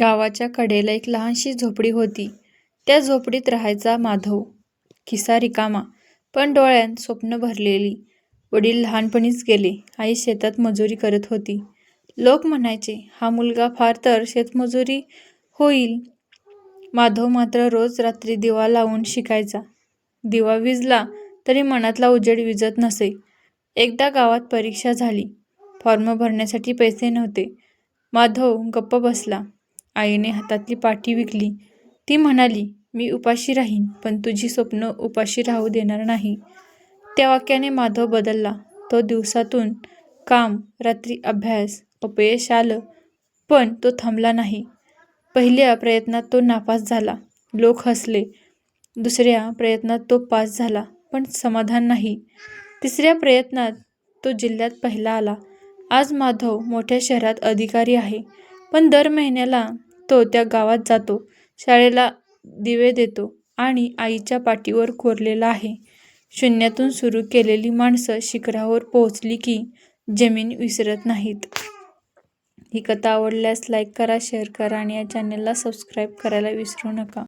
गावाच्या कडेला एक लहानशी झोपडी होती. त्या झोपडीत राहायचा माधव. खिसा रिकामा, पण डोळ्यांत स्वप्न भरलेली. वडील लहानपणीच गेले. आई शेतात मजुरी करत होती. लोक म्हणायचे, हा मुलगा फार तर शेतमजुरी होईल. माधव मात्र रोज रात्री दिवा लावून शिकायचा. दिवा विजला तरी मनातला उजेड विजत नसे. एकदा गावात परीक्षा झाली. फॉर्म भरण्यासाठी पैसे नव्हते. माधव गप्प बसला. आईने हातातली पाटी विकली. ती म्हणाली, मी उपाशी राहीन, पण तुझी स्वप्न उपाशी राहू देणार नाही. त्या वाक्याने माधव बदलला. तो दिवसातून काम, रात्री अभ्यास. अपयश आलं, पण तो थांबला नाही. पहिल्या प्रयत्नात तो नापास झाला. लोक हसले. दुसऱ्या प्रयत्नात तो पास झाला, पण समाधान नाही. तिसऱ्या प्रयत्नात तो जिल्ह्यात पहिला आला. आज माधव मोठ्या शहरात अधिकारी आहे. पण दर महिन्याला तो त्या गावात जातो, शाळेला दिवे देतो आणि आईच्या पाठीवर कोरलेला आहे, शून्यातून सुरू केलेली माणसं शिखरावर पोहोचली की जमीन विसरत नाहीत. ही कथा आवडल्यास लाईक करा, शेअर करा आणि या चॅनलला सबस्क्राईब करायला विसरू नका.